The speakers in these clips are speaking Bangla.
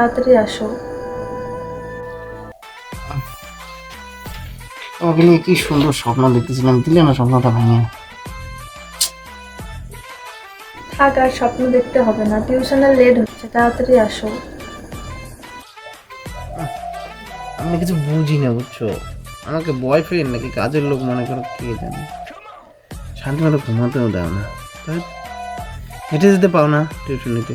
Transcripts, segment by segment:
তাড়াতাড়ি আসো। তোমাকে নিয়ে কি সুন্দর স্বপ্ন দেখতেছিলাম দিলে না স্বপ্নটা ভাঙিয়ে থাক আর স্বপ্ন দেখতে হবে না টিউশনে লেট হচ্ছে তাড়াতাড়ি আসো। আমি কিছু বুঝি না বুঝছ? আমাকে বয়ফ্রেন্ড নাকি কাজের লোক মনে করো কে জানে? শান্তি মতো ঘুমাতেও দাও না। হেঁটে যেতে পাও না টিউশন নিতে।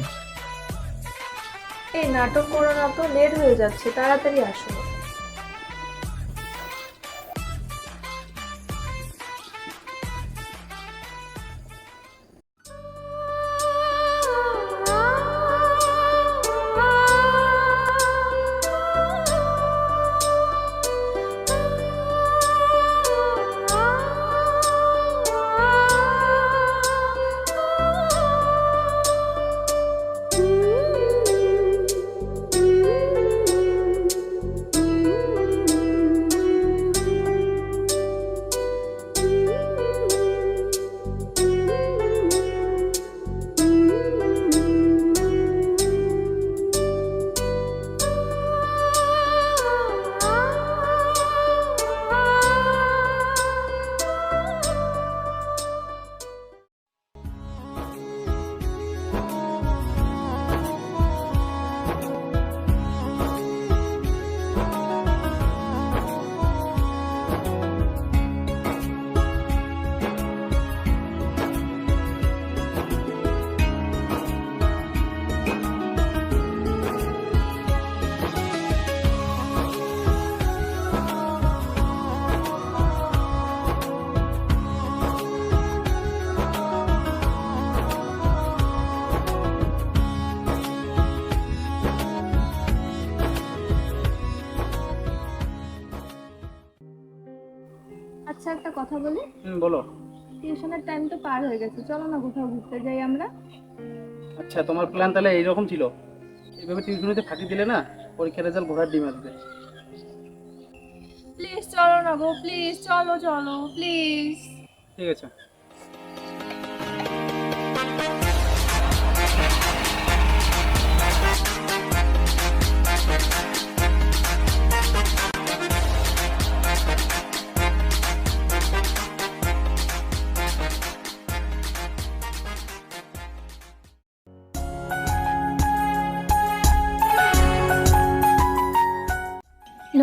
এই নাটক করো না তো লেট হয়ে যাচ্ছে তাড়াতাড়ি আসো কথা বলি? হুম বলো। টিউশনের টাইম তো পার হয়ে গেছে চলো না কোথাও ঘুরতে যাই আমরা। আচ্ছা তোমার প্ল্যান তাহলে এইরকম ছিল। এইভাবে টিউশনিতে ফাঁকি দিলে না পরীক্ষার রেজাল্ট ঘোরার ডিম আসবে। প্লিজ চলো না গো প্লিজ চলো চলো প্লিজ ঠিক আছে।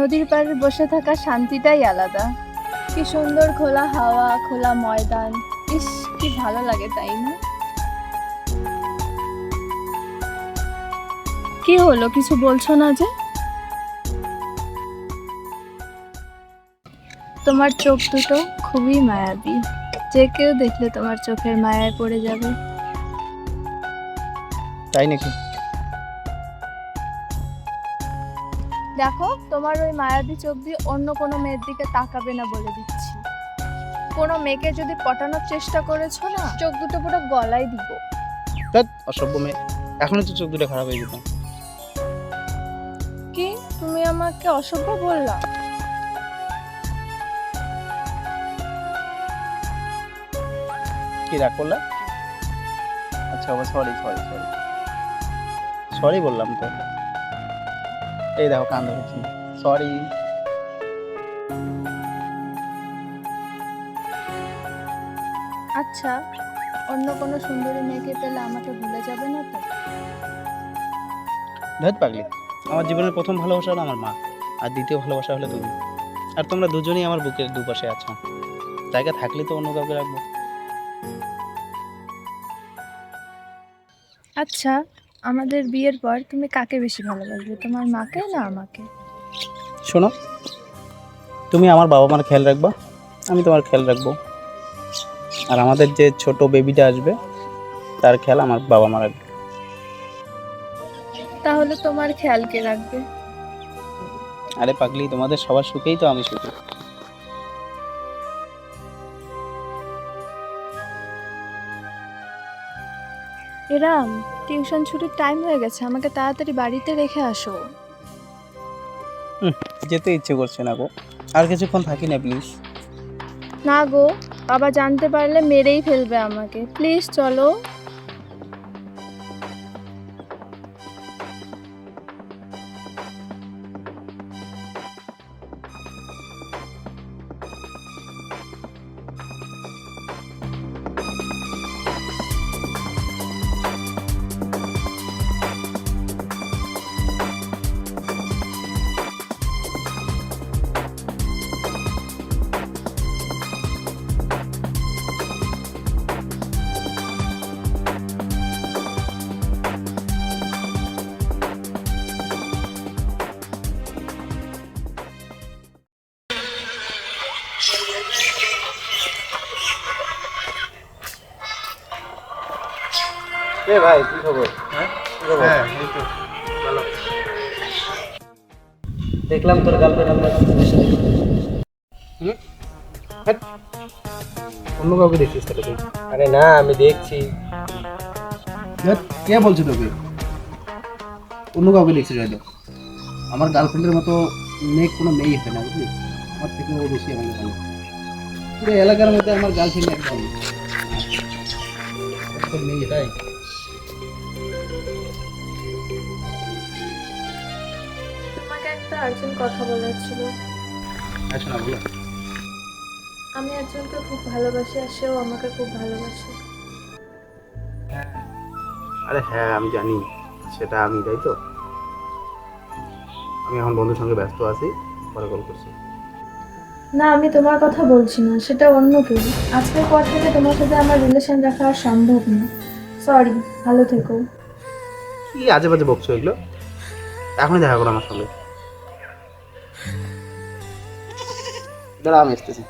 নদীর পাড়ে বসে থাকা শান্তিটাই আলাদা। কি সুন্দর খোলা হাওয়া, খোলা ময়দান। ইস, কি ভালো লাগে, তাই না? কি হলো, কিছু বলছো না যে? তোমার চোখ দুটো খুবই মায়াবী। যে কেউ দেখলে তোমার চোখের মায়ায় পড়ে যাবে। তাই নাকি? দেখো তোমার ওই মায়াবী চোখ দিয়ে অন্য কোনো মেয়ের দিকে তাকাবে না বলে দিচ্ছি। কোনো মেয়েকে যদি পটানোর চেষ্টা করেছ না চোখ দুটো পুরো গলায় দিব। অসভ্য মেয়ে। এখনই তো চোখ দুটো খারাপ হয়ে যেত কি? তুমি আমাকে অসভ্য বললা? কি রাগ করলে? আচ্ছা সরি সরি সরি সরি বললাম তো। এই দেখো কান ধরেছি সরি আচ্ছা অন্য কোনো সুন্দরী মেয়েকে পেলে আমাকে ভুলে যাবে না তো? ধৈত পাগলি। আমার জীবনের প্রথম ভালোবাসা হলো আমার মা আর দ্বিতীয় ভালোবাসা হলো তুমি। আর তোমরা দুজনেই আমার বুকের দুপাশে আছো। জায়গা থাকলে তো অন্য কাউকে রাখব। আচ্ছা আমাদের বিয়ের পর তুমি কাকে বেশি ভালোবাসবে তোমার মাকে না আমাকে? শোনো তুমি আমার বাবা মার খেয়াল রাখবা আমি তোমার খেয়াল রাখব। আর আমাদের যে ছোট বেবিটা আসবে তার খেয়াল আমার বাবা মা রাখবে। তাহলে তোমার খেয়াল কে রাখবে? আরে পাগলি তোমাদের সবার সুখেই তো আমি সুখী। এরাম টিউশন ছুটির টাইম হয়ে গেছে আমাকে তাড়াতাড়ি বাড়িতে রেখে আসো। যেতে ইচ্ছে করছে না গো। আর কিছুক্ষণ থাকি না প্লিজ না গো বাবা জানতে পারলে মেরেই ফেলবে আমাকে। প্লিজ চলো। এ ভাই কি খবর? হ্যাঁ? হ্যাঁ এই তো। ভালো। দেখলাম তোর গার্লফ্রেন্ড আমরা অন্য কাউকে দেখছিস তাহলে তুই? আরে না আমি দেখছি। কে বলছে তোকে? অন্য কাউকে দেখছিস হয়তো। আমার গার্লফ্রেন্ডের মতো মেয়ে কোনো মেয়েই হবে না বুঝলি? আমার থেকে ও বেশি আমাকে ভালো। পুরো এলাকার মধ্যে আমার গার্লফ্রেন্ড একদম। একদম মেয়ে তাই আর্জেন্ট কথা বলার ছিল। আচ্ছা না বলো। আমি একজনকে খুব ভালোবাসি আর সেও আমাকে খুব ভালোবাসে। আরে হ্যাঁ আমি জানি। সেটা আমি তাই তো? আমি এখন বন্ধুর সঙ্গে ব্যস্ত আছি পরে কল করছি। না আমি তোমার কথা বলছি না সেটা অন্য কেউ। আজকের পর থেকে তোমার সাথে আমার রিলেশন রাখা আর সম্ভব না। সরি ভালো থেকো। কি আজে বাজে বকছো এগুলো? এখনই দেখা করো আমার সঙ্গে। দাঁড়া আমি আসতেছি।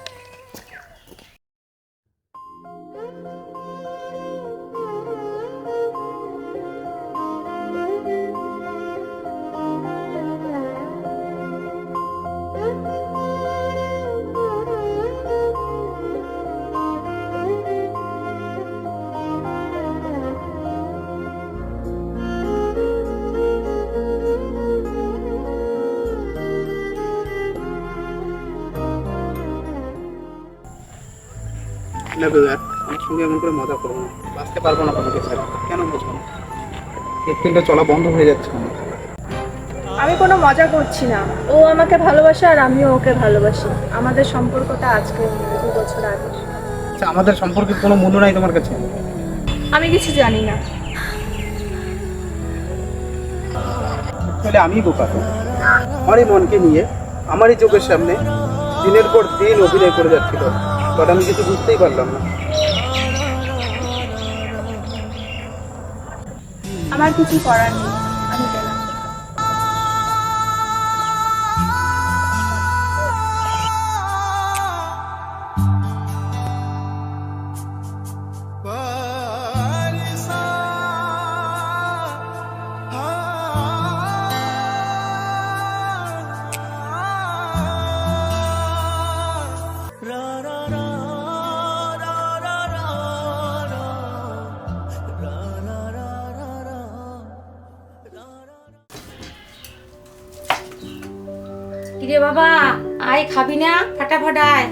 বেদার আমার সঙ্গে এমন করে মজা করব না। বাঁচতে পারব না তোমাকে ছাড়া কেন বুঝব না? এপ্রিলটা চলা বন্ধ হয়ে যাচ্ছে আমার। আমি কোনো মজা করছি না। ও আমাকে ভালোবাসে আর আমিও ওকে ভালোবাসি। আমাদের সম্পর্কটা আজকে দু বছর আগে। আচ্ছা আমাদের সম্পর্কে কোনো মূল্য নাই তোমার কাছে? আমি কিছু জানি না। তাহলে আমি বোকা। আমারই মনকে নিয়ে আমারই চোখের সামনে দিনের পর দিন অভিনয় করে যাচ্ছিল। বাট আমি কিছু বুঝতেই পারলাম না। আমার কিছু করার নেই। কিরে বাবা, আয় খাবি না? ফাটাফাট আয়।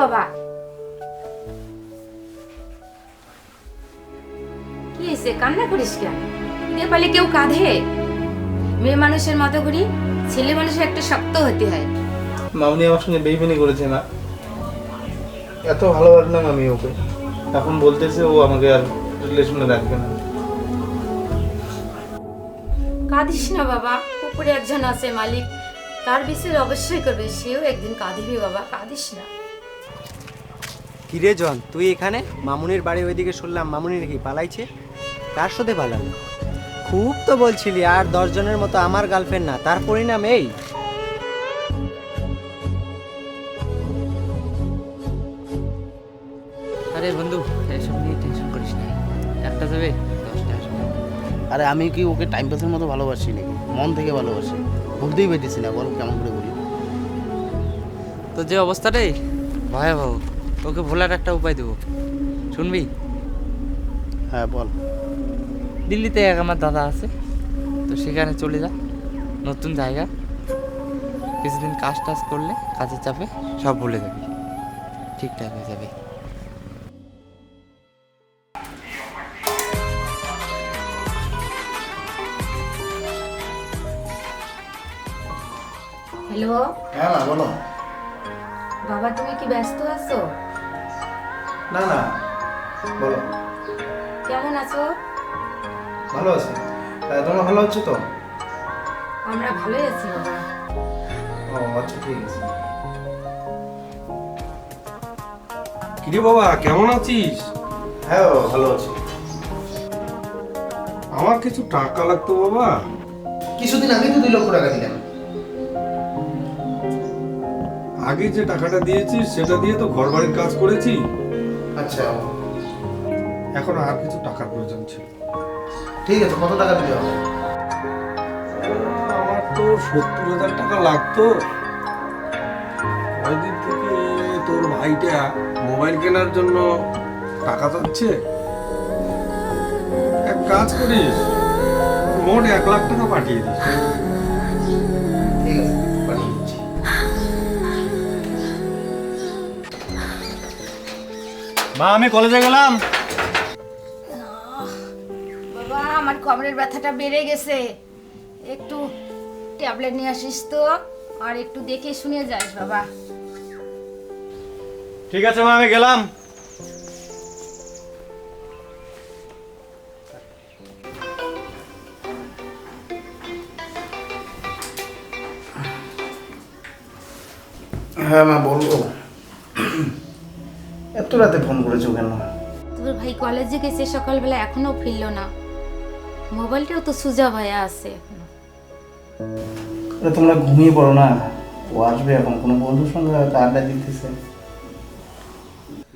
বাবা? কি করিস নেপালে কেউ কাঁধে মেয়ে মানুষের মতো করি, ছেলে মানুষের একটা শক্ত হতে হয়। মামনি আমার সঙ্গে বেইমানি করেছে না এত ভালোবাসলাম আমি ওকে। এখন বলতেছে ও আমাকে আর রিলেশনে রাখবে না। কাঁদিস না বাবা উপরে একজন আছে মালিক। তার বিচার অবশ্যই করবে সেও একদিন কাঁদিবি বাবা কাঁদিস না। কিরে জন তুই এখানে? মামুনির বাড়ি ওইদিকে শুনলাম মামুনি নাকি পালাইছে? কার সাথে পালালো? খুব তো বলছিলি আর দশ জনের মতো আমার গার্লফ্রেন্ড না তার পরিণাম এই। আরে আমি কি ওকে টাইম পাসের মতো ভালোবাসি নাকি মন থেকে ভালোবাসি। বলতেই পেরেছি না বল কেমন করে বলি। তো যে অবস্থাটাই ভয়াবহ ওকে ভোলার একটা উপায় দেবো। শুনবি? হ্যাঁ বল। দিল্লিতে এক আমার দাদা আছে তো সেখানে চলে যা। নতুন জায়গা। কিছুদিন কাজ টাজ করলে কাজের চাপে সব ভুলে যাবি। ঠিকঠাক হয়ে যাবে। হ্যালো? হ্যাঁ মা বলো। বাবা তুমি কি ব্যস্ত আছো? না না বলো। কেমন আছো? ভালো আছি। তোমার ভালো হচ্ছে তো? আমরা ভালোই আছি বাবা। ও আচ্ছা ঠিক আছে। কিরে বাবা কেমন আছিস? হ্যাঁ ভালো আছি। আমার কিছু টাকা লাগতো বাবা। কিছুদিন আগে তো দুই লক্ষ টাকা দিলাম। আগে যে টাকাটা দিয়েছিস সেটা দিয়ে তো ঘর বাড়ির কাজ করেছি। আচ্ছা। এখন আর কিছু টাকার প্রয়োজন ছিল ঠিক আছে কত টাকা দিতে হবে? আমার তো সত্তর হাজার টাকা লাগতো। কয়দিন থেকে তোর ভাইটা মোবাইল কেনার জন্য টাকা চাচ্ছে? এক কাজ করিস মোট এক লাখ টাকা পাঠিয়ে দিস। মা আমি কলেজে গেলাম। বাবা আমার কোমরের ব্যথাটা বেড়ে গেছে। একটু ট্যাবলেট নিয়ে আসিস তো আর একটু দেখে শুনে যাস বাবা। ঠিক আছে মা আমি গেলাম। হ্যাঁ মা বলব। এত রাতে ফোন করেছ কেন? তোর ভাই কলেজে গেছে সকালবেলা এখনও ফিরলো না। মোবাইলটাও তো সুজা ভাইয়া আছে। আরে তোমরা ঘুমিয়ে পড়ো না। ও আসবে এখন কোনো বন্ধুর সঙ্গে হয়তো আড্ডা দিতেছে।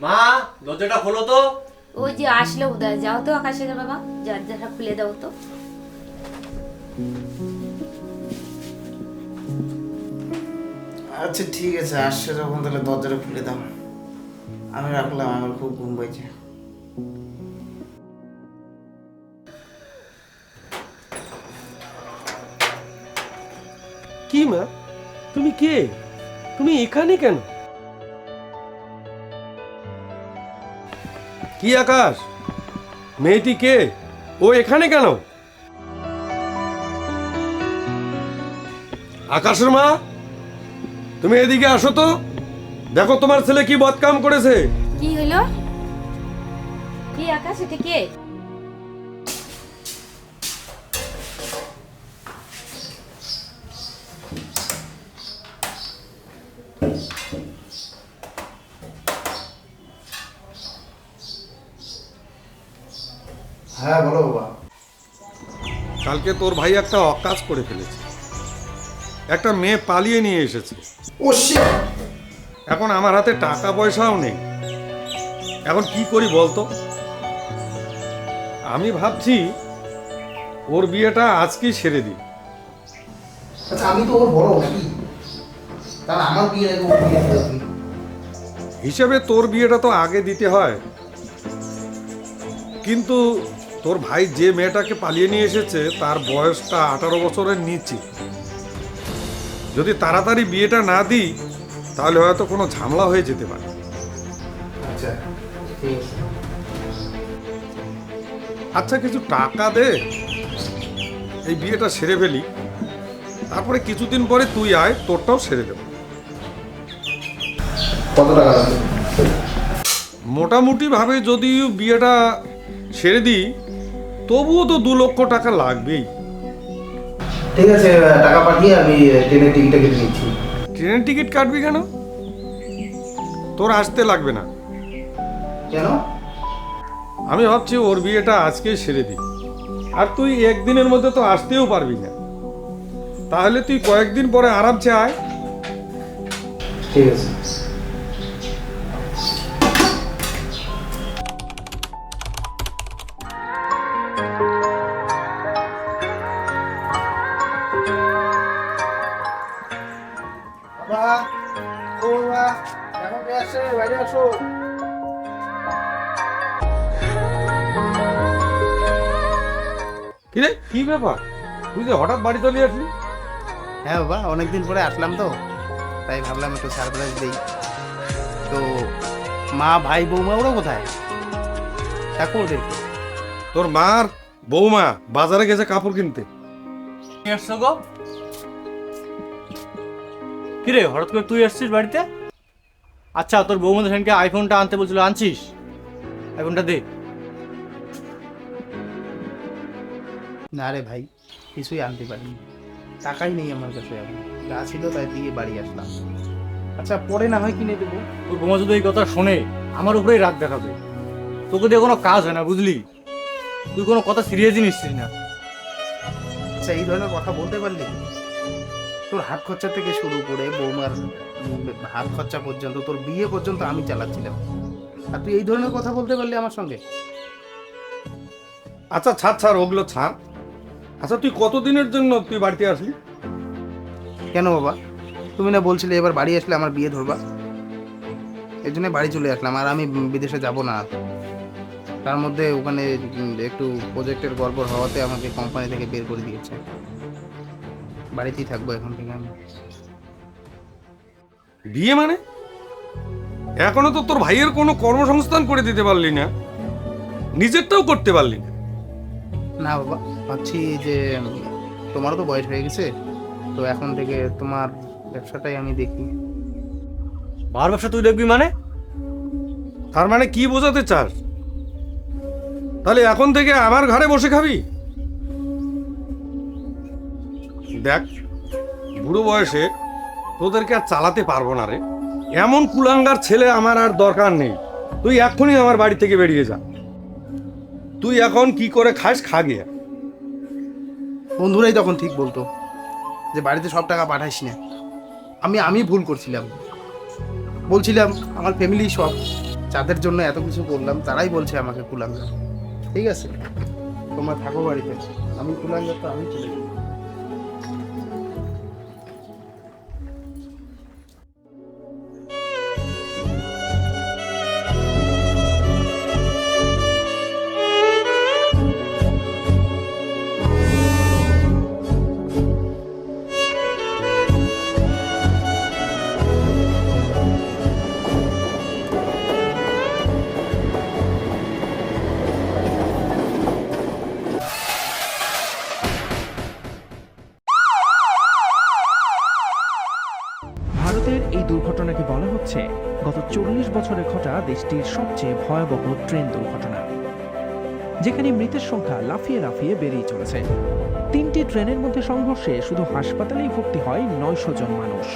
মা দরজাটা খোলো তো। ওই যে আসলো উদয় যাও তো আকাশে বাবা দরজাটা খুলে দাও তো। আচ্ছা ঠিক আছে আসছে যখন তাহলে দরজাটা খুলে দাও। আমি রাখলাম, আমার খুব ঘুম পাইছে। কি মা? তুমি কে? তুমি এখানে কেন? কি আকাশ? মেয়েটি কে? ও এখানে কেন? আকাশের মা, তুমি এদিকে আসো তো। দেখো তোমার ছেলে কি বদকাম করেছে। কি হলো? কি আকাশ এটা কে? হ্যাঁ বলো বাবা। কালকে তোর ভাই একটা অকাজ করে ফেলেছে। একটা মেয়ে পালিয়ে নিয়ে এসেছে। ও shit! এখন আমার হাতে টাকা পয়সাও নেই। এখন কি করি বলতো? আমি ভাবছি ওর বিয়েটা আজকেই সেরে দিই। আচ্ছা আমি তো ওর বড় নাকি তাহলে আমার বিয়ে ওর হিসেবে তোর বিয়েটা তো আগে দিতে হয়। কিন্তু তোর ভাই যে মেয়েটাকে পালিয়ে নিয়ে এসেছে তার বয়সটা আঠারো বছরের নিচে। যদি তাড়াতাড়ি বিয়েটা না দিই তাহলে হয়তো কোনো ঝামেলা হয়ে যেতে পারে। আচ্ছা আচ্ছা কিছু টাকা দে। এই বিয়েটা সেরে ফেলি। তারপরে কিছুদিন পরে তুই আয় তোরটাও সেরে দেব। কত টাকা লাগবে? মোটামুটি ভাবে যদি বিয়েটা সেরে দিই তবুও তো দু লক্ষ টাকা লাগবেই। ঠিক আছে টাকা পাঠিয়ে আমি ট্রেনের টিকিটটা কেটে নিচ্ছি। ট্রেনের টিকিট কাটবি কেন? তোর আসতে লাগবে না। কেন? আমি ভাবছি ওর বিয়েটা আজকেই সেরে দিই। আর তুই একদিনের মধ্যে তো আসতেও পারবি না। তাহলে তুই কয়েকদিন পরে আরামসে আয় ঠিক আছে। ব্যাপার? তুই যে হঠাৎ বাড়ি চলে আসলি? হ্যাঁ বাবা অনেকদিন পরে আসলাম তো। তাই ভাবলাম একটু সারপ্রাইজ দিই। তো মা ভাই বৌমা ওরা কোথায়? দেখো ওদেরকে তোর মার বৌমা বাজারে গেছে কাপড় কিনতে। নিয়ে আসছো গো? কিরে হঠাৎ করে তুই আসছিস বাড়িতে? আচ্ছা তোর বৌমা সেদিনকে আইফোনটা আনতে বলছিল আনছিস? আইফোনটা দে। না রে ভাই কিছুই আনতে পারিনি। টাকাই নেই আমার কাছে এখন। যা ছিল তাই দিয়ে বাড়ি আসলাম। আচ্ছা পরে না হয় কিনে দেবো। তোর বৌমা যদি এই কথা শোনে আমার উপরেই রাগ দেখাবে। তোকে দিয়ে কোনো কাজ হয় না বুঝলি? তুই কোনো কথা সিরিয়াসই নিচ্ছিস না। আচ্ছা এই ধরনের কথা বলতে পারলি? তোর হাত খরচা থেকে শুরু করে বৌমার হাত খরচা পর্যন্ত তোর বিয়ে পর্যন্ত আমি চালাচ্ছিলাম। আর তুই এই ধরনের কথা বলতে পারলি আমার সঙ্গে? আচ্ছা ছাড় ছাড় ওগুলো ছাড়। আচ্ছা তুই কতদিনের জন্য তুই বাড়িতে আসলি? কেন বাবা? তুমি না বলছিলে এবার বাড়ি আসলে আমার বিয়ে ধরবা। এই জন্য বাড়ি চলে আসলাম আর আমি বিদেশে যাব না। তার মধ্যে ওখানে একটু প্রজেক্টের গড়বড় হওয়াতে আমাকে কোম্পানি থেকে বের করে দিয়েছে। বাড়িতেই থাকব এখন থেকে আমি। বিয়ে মানে? এখনও তো তোর ভাইয়ের কোনো কর্মসংস্থান করে দিতে পারলি না। নিজেরটাও করতে পারলি না। না বাবা। ভাবছি যে, তোমারও তো বয়স হয়ে গেছে, তো এখন থেকে তোমার ব্যবসাটাই আমি দেখি। বার ব্যবসা তুই দেখবি মানে? তার মানে কি বোঝাতে চাস? তাহলে এখন থেকে আমার ঘরে বসে খাবি? দেখ, বুড়ো বয়সে তোদেরকে আর চালাতে পারব না রে। এমন কুলাঙ্গার ছেলে আমার আর দরকার নেই। তুই এক্ষুনি আমার বাড়ি থেকে বেরিয়ে যা। তুই এখন কি করে খাস, খা গিয়ে। বন্ধুরাই তখন ঠিক বলতো যে বাড়িতে সব টাকা পাঠাইস না। আমি আমি ভুল করছিলাম। বলছিলাম, আমার ফ্যামিলি সব, যাদের জন্য এত কিছু করলাম, তারাই বলছে আমাকে কুলাঙ্গা ঠিক আছে? তোমার থাকো বাড়িতে। আমি কুলাঙ্গা তো আমি চলে দেশটির সবচেয়ে ভয়াবহ ট্রেন দুর্ঘটনা, যেখানে মৃতের সংখ্যা লাফিয়ে লাফিয়ে বেড়েই চলেছে। তিনটি ট্রেনের মধ্যে সংঘর্ষে শুধু হাসপাতালেই ভর্তি হয় নয়শো জন মানুষ।